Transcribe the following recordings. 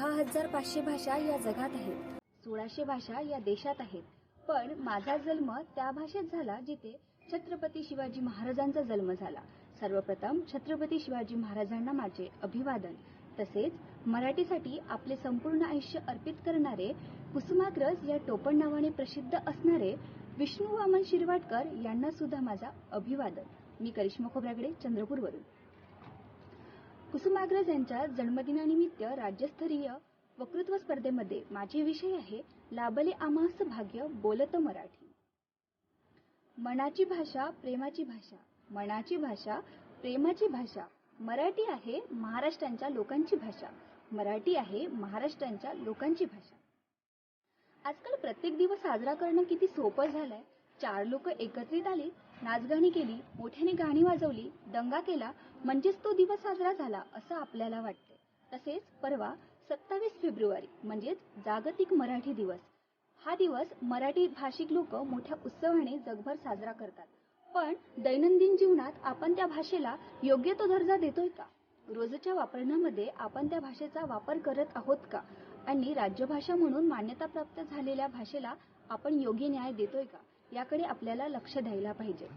सहा हजार पाचशे भाषा या जगात आहेत. सोळाशे भाषा या देशात आहेत. पण माझा जन्म त्या भाषेत झाला जिथे छत्रपती शिवाजी महाराजांचा जन्म झाला. सर्वप्रथम छत्रपती शिवाजी महाराजांना माझे अभिवादन. तसेच मराठीसाठी आपले संपूर्ण आयुष्य अर्पित करणारे कुसुमाग्रज या टोपण नावाने प्रसिद्ध असणारे विष्णू वामन शिरवाडकर यांना सुद्धा माझा अभिवादन. मी करिश्मा खोब्रागडे चंद्रपूरवरून. कुसुमाग्रज यांच्या जन्मदिनानिमित्त राज्यस्तरीय वक्तृत्व स्पर्धेमध्ये माझे विषय आहे लाभले आमास भाग्य बोलत मराठी. मनाची भाषा प्रेमाची भाषा. मनाची भाषा प्रेमाची भाषा. मराठी आहे महाराष्ट्रांच्या लोकांची भाषा. मराठी आहे महाराष्ट्रांच्या लोकांची भाषा. आजकाल प्रत्येक दिवस साजरा करणं किती सोपं झालंय. चार लोक एकत्रित आली नाचगाणी केली मोठ्याने गाणी वाजवली दंगा केला म्हणजेच तो दिवस साजरा झाला असं आपल्याला वाटते तसेच परवा सत्तावीस फेब्रुवारी म्हणजेच जागतिक मराठी दिवस. हा दिवस मराठी भाषिक लोक मोठ्या उत्सवाने जगभर साजरा करतात. पण दैनंदिन जीवनात आपण त्या भाषेला योग्य तो दर्जा देतोय का? रोजच्या वापरण्यामध्ये आपण त्या भाषेचा वापर करत आहोत का? आणि राज्यभाषा म्हणून मान्यता प्राप्त झालेल्या भाषेला आपण योग्य न्याय देतोय का? याकडे आपल्याला लक्ष द्यायला पाहिजे.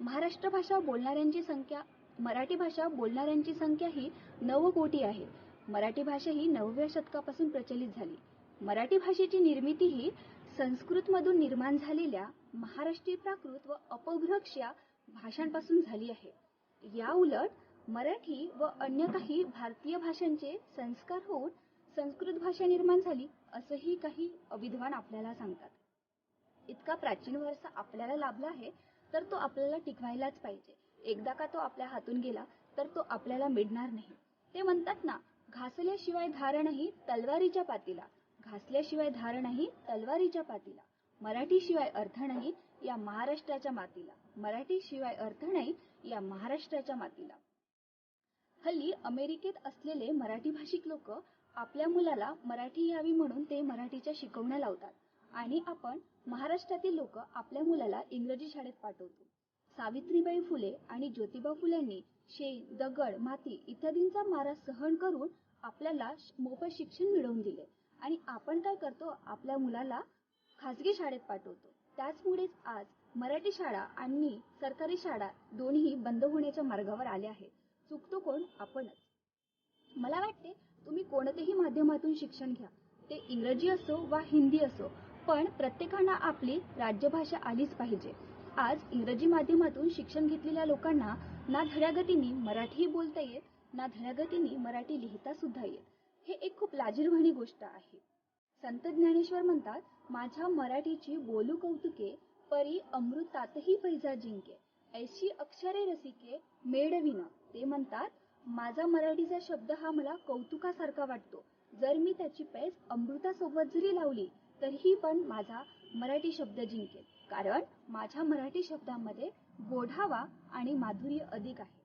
महाराष्ट्र भाषा बोलणाऱ्यांची संख्या मराठी भाषा बोलणाऱ्यांची संख्या ही नऊ कोटी आहे. मराठी भाषा ही नवव्या शतकापासून प्रचलित झाली. मराठी भाषेची निर्मिती ही संस्कृतमधून निर्माण झालेल्या महाराष्ट्रीय प्राकृत व अपभ्रक्ष या भाषांपासून झाली आहे. या उलट मराठी व अन्य काही भारतीय भाषांचे संस्कार होऊन संस्कृत भाषा निर्माण झाली असंही काही विद्वान आपल्याला सांगतात. इतका प्राचीन वारसा आपल्याला लाभला आहे तर तो आपल्याला टिकवायलाच पाहिजे. एकदा का तो आपल्या हातून गेला तर तो आपल्याला मिळणार नाही. ते म्हणतात ना घासल्याशिवाय धार नाही तलवारीच्या पातीला. घासल्याशिवाय धार नाही तलवारीच्या पातीला. मराठीशिवाय अर्थ नाही या महाराष्ट्राच्या मातीला. मराठीशिवाय अर्थ नाही या महाराष्ट्राच्या मातीला. हल्ली अमेरिकेत असलेले मराठी भाषिक लोक आपल्या मुलाला मराठी यावी म्हणून ते मराठीच्या शिकवण्या लावतात. आणि आपण महाराष्ट्रातील लोक आपल्या मुलाला इंग्रजी शाळेत पाठवतो. सावित्रीबाई फुले आणि ज्योतिबा फुलेंनी शेण दगड माती इत्यादींचा मारा सहन करून आपल्याला मोफत शिक्षण मिळवून दिले. आणि आपण काय करतो? आपल्या मुलाला खासगी शाळेत पाठवतो. त्याचमुळेच आज मराठी शाळा आणि सरकारी शाळा दोन्ही बंद होण्याच्या मार्गावर आल्या आहेत. चुकतो कोण? आपणच. मला वाटते तुम्ही कोणत्याही माध्यमातून शिक्षण घ्या. ते इंग्रजी असो वा हिंदी असो पण प्रत्येकांना आपली राज्यभाषा आलीच पाहिजे. आज इंग्रजी माध्यमातून शिक्षण घेतलेल्या लोकांना ना धड्यागतीने मराठी बोलता येत ना धड्यागतीने मराठी लिहिता सुद्धा येत. हे एक खूप लाजीरवाणी गोष्ट आहे. संत ज्ञानेश्वर म्हणतात माझ्या मराठीची बोलू कौतुके परी अमृतातही पैजा जिंके. ऐशी अक्षरे रसिके मेडविन ते म्हणतात माझा मराठीचा शब्द हा मला कौतुकासारखा वाटतो. जर मी त्याची पैज अमृतासोबत जरी लावली तरीही पण माझा मराठी शब्द जिंकेल. कारण माझ्या मराठी शब्दामध्ये गोढावा आणि माधुर्य अधिक आहे.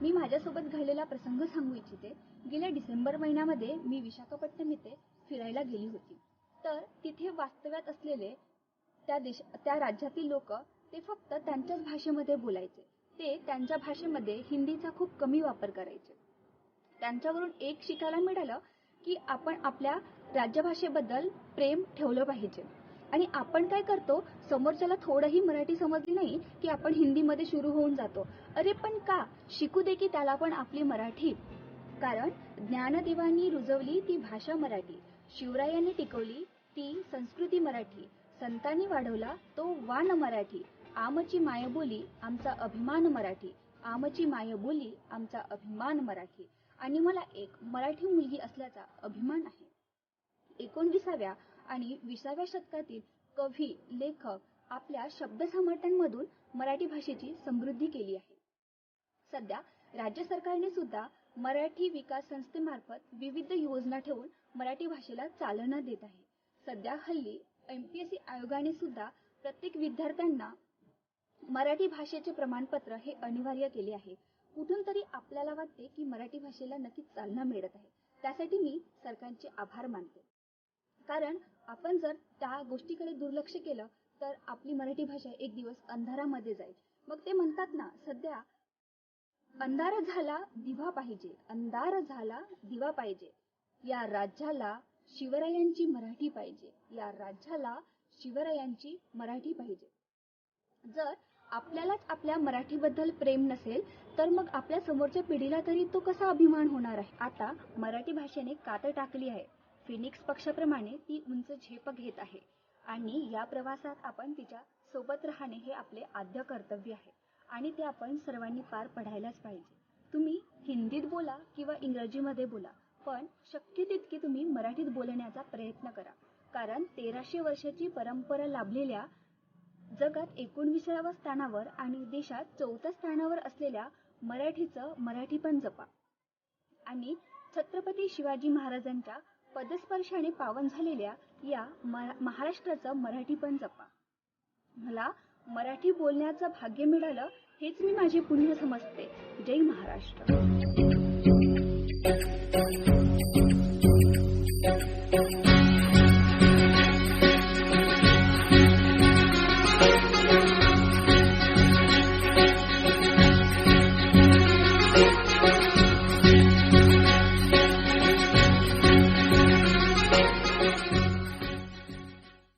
मी माझ्यासोबत घडलेला प्रसंग सांगू इच्छिते. गेल्या डिसेंबर महिन्यामध्ये मी विशाखापट्टणम इथे फिरायला गेली होती. तर तिथे वास्तव्यात असलेले त्या देश त्या राज्यातील लोक ते फक्त त्यांच्याच भाषेमध्ये बोलायचे. ते त्यांच्या भाषेमध्ये हिंदीचा खूप कमी वापर करायचे. त्यांच्यावरून एक शिकायला मिळालं की आपण आपल्या राज्यभाषेबद्दल प्रेम ठेवलं पाहिजे. आणि आपण काय करतो समोरच्याला थोडंही मराठी समजली नाही की आपण हिंदीमध्ये सुरू होऊन जातो. अरे पण का? शिकू दे की त्याला पण आपली मराठी. कारण ज्ञानदेवांनी रुजवली ती भाषा मराठी. शिवरायांनी टिकवली ती संस्कृती मराठी. संतांनी वाढवला तो वान मराठी. आमची मायबोली आमचा अभिमान मराठी. आमची मायबोली आमचा अभिमान मराठी. आणि मला एक मराठी मुलगी असल्याचा अभिमान आहे. एकोणविसाव्या आणि विसाव्या शतकातील कवी लेखक आपल्या शब्दसंघटनमधून मराठी भाषेची समृद्धी केली आहे. सध्या राज्य सरकारने सुद्धा मराठी विकास संस्थेमार्फत विविध योजना ठेवून मराठी भाषेला चालना देत आहे. सध्या हल्ली एम पी एस सी आयोगाने सुद्धा प्रत्येक विद्यार्थ्यांना मराठी भाषेचे प्रमाणपत्र हे अनिवार्य केले आहे. कुठून तरी आपल्याला वाटते की मराठी भाषेला नक्कीच चालना मिळत आहे. त्यासाठी मी सरकारचे आभार मानते. कारण आपण जर त्या गोष्टीकडे दुर्लक्ष केलं तर आपली मराठी भाषा एक दिवस अंधारामध्ये जाईल. मग ते म्हणतात ना सध्या अंधार झाला दिवा पाहिजे. अंधार झाला दिवा पाहिजे. या राज्याला शिवरायांची मराठी पाहिजे. या राज्याला शिवरायांची मराठी पाहिजे. जर आपल्यालाच आपल्या मराठीबद्दल प्रेम नसेल तर मग आपल्या समोरच्या पिढीला तरी तो कसा अभिमान होणार आहे? आता मराठी भाषेने कात टाकली आहे. फिनिक्स पक्षाप्रमाणे ती उंच झेप घेत आहे. आणि या प्रवासात आपण तिच्या सोबत राहणे हे आपले आद्य कर्तव्य आहे. आणि ते आपण सर्वांनी पार पडायलाच पाहिजे. तुम्ही हिंदीत बोला किंवा इंग्रजीमध्ये बोला पण शक्य तितकी तुम्ही मराठीत बोलण्याचा प्रयत्न करा. कारण तेराशे वर्षाची परंपरा लाभलेल्या जगात एकोणविसाव्या स्थानावर आणि देशात चौथ्या स्थानावर असलेल्या मराठीचं मराठी पण जपा. आणि छत्रपती शिवाजी महाराजांच्या पदस्पर्शाने पावन झालेल्या या महाराष्ट्राचं मराठीपण जपा. मला मराठी बोलण्याचं भाग्य मिळालं हेच मी माझे पुण्य समजते. जय महाराष्ट्र.